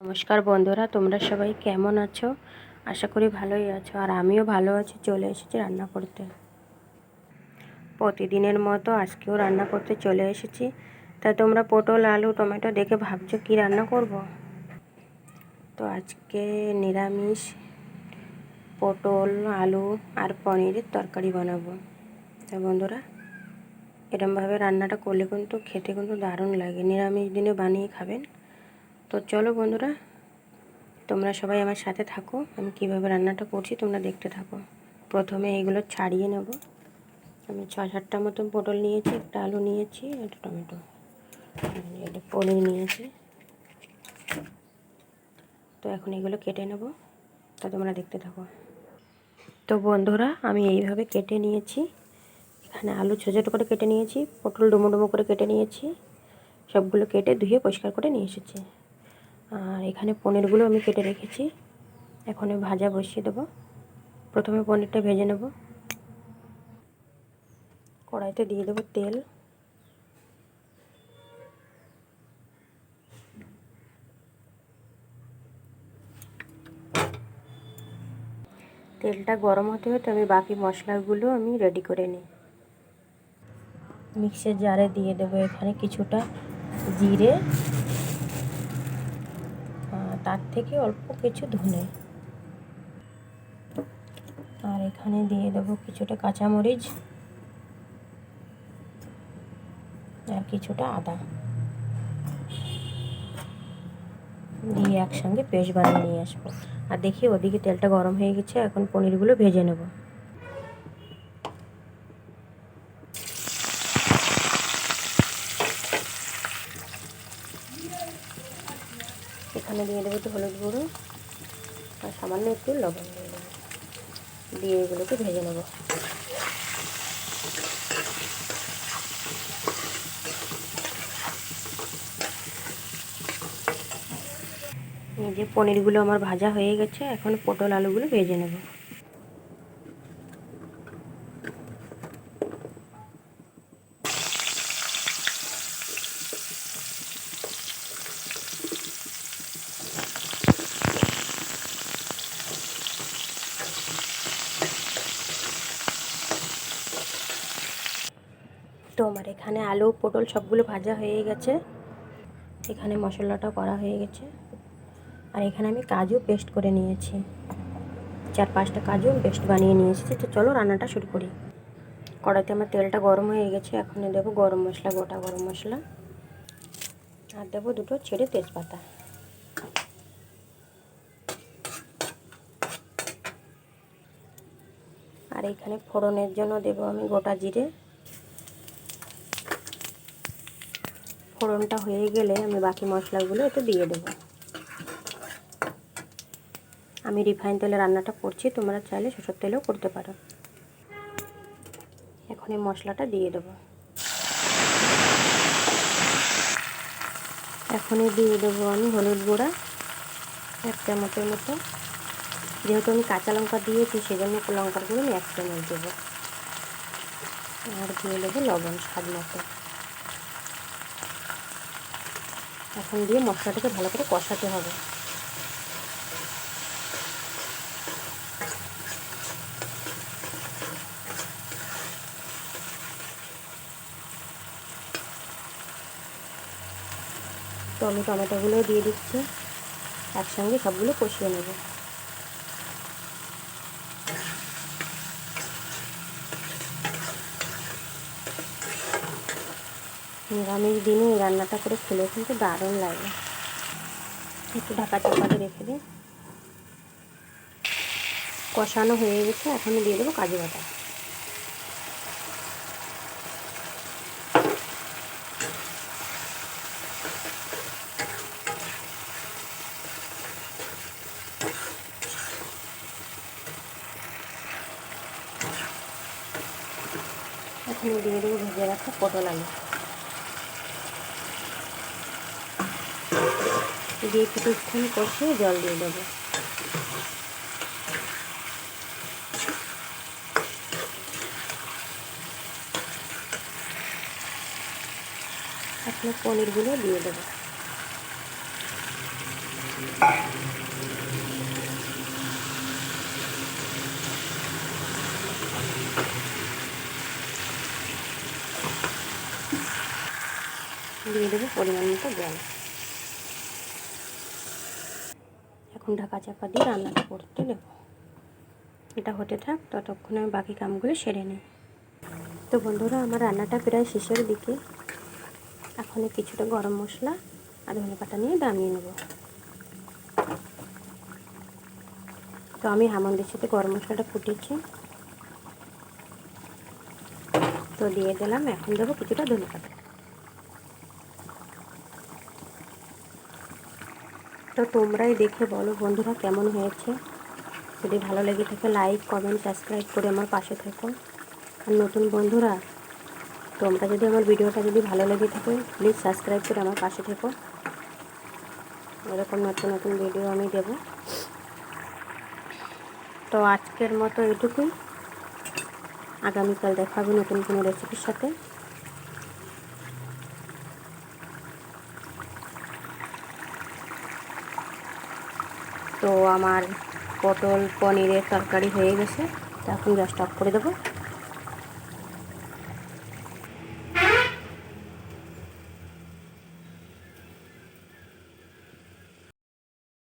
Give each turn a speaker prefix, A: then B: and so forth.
A: নমস্কার বন্ধুরা, তোমরা সবাই কেমন আছো? আশা করি ভালোই আছো, আর আমিও ভালো আছি, চলে এসেছি রান্না করতে। প্রতিদিনের মতো আজকেও রান্না করতে চলে এসেছি। তা তোমরা পটল, আলু, টমেটো দেখে ভাবছ কি রান্না করব? তো আজকে নিরামিষ পটল, আলু আর পনিরের তরকারি বানাবো। তা বন্ধুরা, এরমভাবে রান্নাটা করলে কিন্তু খেতে কিন্তু দারুণ লাগে। নিরামিষ দিনে বানিয়ে খাবেন। তো চলো বন্ধুরা, তোমরা সবাই আমার সাথে থাকো। আমি কীভাবে রান্নাটা করছি তোমরা দেখতে থাকো। প্রথমে এইগুলো ছাড়িয়ে নেব। আমি ছ সাতটা মতন পটল নিয়েছি, একটা আলু নিয়েছি, একটা টমেটো। এটা পনির নিয়েছি। তো এখন এগুলো কেটে নেব। তা তোমরা দেখতে থাকো। তো বন্ধুরা, আমি এইভাবে কেটে নিয়েছি। এখানে আলু ছোটো ছোটো করে কেটে নিয়েছি, পটল ডুমো ডুমো করে কেটে নিয়েছি। সবগুলো কেটে ধুয়ে পরিষ্কার করে নিয়ে এসেছি। আর এখানে পনিরগুলো আমি কেটে রেখেছি। এখন ভাজা বসিয়ে দেবো। প্রথমে পনিরটা ভেজে নেব। কড়াইতে দিয়ে দেবো তেল। তেলটা গরম হতে হতে আমি বাকি মশলাগুলো আমি রেডি করে নিই। মিক্সের জারে দিয়ে দেবো এখানে কিছুটা জিরে তার থেকে অল্প কিছু ধনে। আর এখানে দিয়ে দেবো কিছুটা কাঁচামরিচ আর কিছুটা আদা। দিয়ে একসঙ্গে পেস্ট বানিয়ে নিয়ে আসব। আর দেখি ওদিকে তেলটা গরম হয়ে গেছে, এখন পনিরগুলো ভেজে নেব। এখানে দিয়ে দেবো একটু হলুদ গুঁড়ো আর সামান্য একটু লবণ দিয়ে দেবো। দিয়ে এগুলোকে ভেজে নেব। এই যে পনিরগুলো আমার ভাজা হয়ে গেছে, এখন পটল আলুগুলো ভেজে নেব। তো আমার এখানে আলু, পটল সবগুলো ভাজা হয়ে গেছে। এখানে মশলাটা করা হয়ে গেছে। আর এখানে আমি কাজু পেস্ট করে নিয়েছি। চার পাঁচটা কাজু পেস্ট বানিয়ে নিয়েছি। তো চলো রান্নাটা শুরু করি। কড়াইতে আমার তেলটা গরম হয়ে গেছে। এখন দেবো গরম মশলা, গোটা গরম মশলা। আর দেবো দুটো ছেড়ে তেজপাতা। আর এখানে ফোড়নের জন্য দেবো আমি গোটা জিরে। ফোড়নটা হয়ে গেলে আমি বাকি মশলাগুলো একটু দিয়ে দেবো। আমি রিফাইন তেলে রান্নাটা করছি, তোমরা চাইলে সরষের তেলেও করতে পারো। এখন এই মশলাটা দিয়ে দেবো। এখনই দিয়ে দেবো আমি হলুদ গুঁড়া, এক চামচের মতো। যেহেতু আমি কাঁচা লঙ্কা দিয়েছি, সেজন্য লঙ্কার গুঁড়ো আমি এক চামচ দেবো। আর দিয়ে দেবো লবণ স্বাদ মতো। এখন দিয়ে মশলাটাকে ভালো করে কষাতে হবে। তো আমি টমেটোগুলোও দিয়ে দিচ্ছি। একসঙ্গে সবগুলো কষিয়ে নেব। নিরামিষ দিনে এই রান্নাটা করে খেলে কিন্তু দারুণ লাগে। একটু ঢাকা চাপাতে রেখে দিই কষানো হয়ে গেছে, এখন দিয়ে দেবো কাজু বাটা। এখন দিয়ে দেবো ভেজে রাখা পটল আলু। দিয়ে কিছুক্ষণ কষিয়ে জল দিয়ে দেবো। এখন পনিরগুলো দিয়ে দেবো। দিয়ে দেবো পরিমাণ মতো জল এখন ঢাকা চাপা দিয়ে রান্নাটা করতে দেবো। এটা হতে থাক, ততক্ষণে আমি বাকি কামগুলো সেরে নিই তো বন্ধুরা, আমার রান্নাটা প্রায় শেষের দিকে। এখন কিছুটা গরম মশলা আর ধনে পাতা নিয়ে দামিয়ে নেব। তো আমি হামন্দের সাথে গরম মশলাটা ফুটেছি। তো দিয়ে দিলাম, এখন দেবো কিছুটা ধনে পাতা। তো তোমরাই দেখে বলো বন্ধুরা কেমন হয়েছে। যদি ভালো লেগে থাকে লাইক কমেন্ট সাবস্ক্রাইব করে আমার পাশে থেকো। আর নতুন বন্ধুরা, তোমরা যদি আমার ভিডিওটা যদি ভালো লেগে থাকে প্লিজ সাবস্ক্রাইব করে আমার পাশে থেকো। এরকম নতুন নতুন ভিডিও আমি দেব। তো আজকের মতো এটুকুই। আগামীকাল দেখাবো নতুন কোনো রেসিপির সাথে। তো আমার পটল পনিরের তরকারি হয়ে গেছে। তো এখন গ্যাসটা অফ করে দেবো।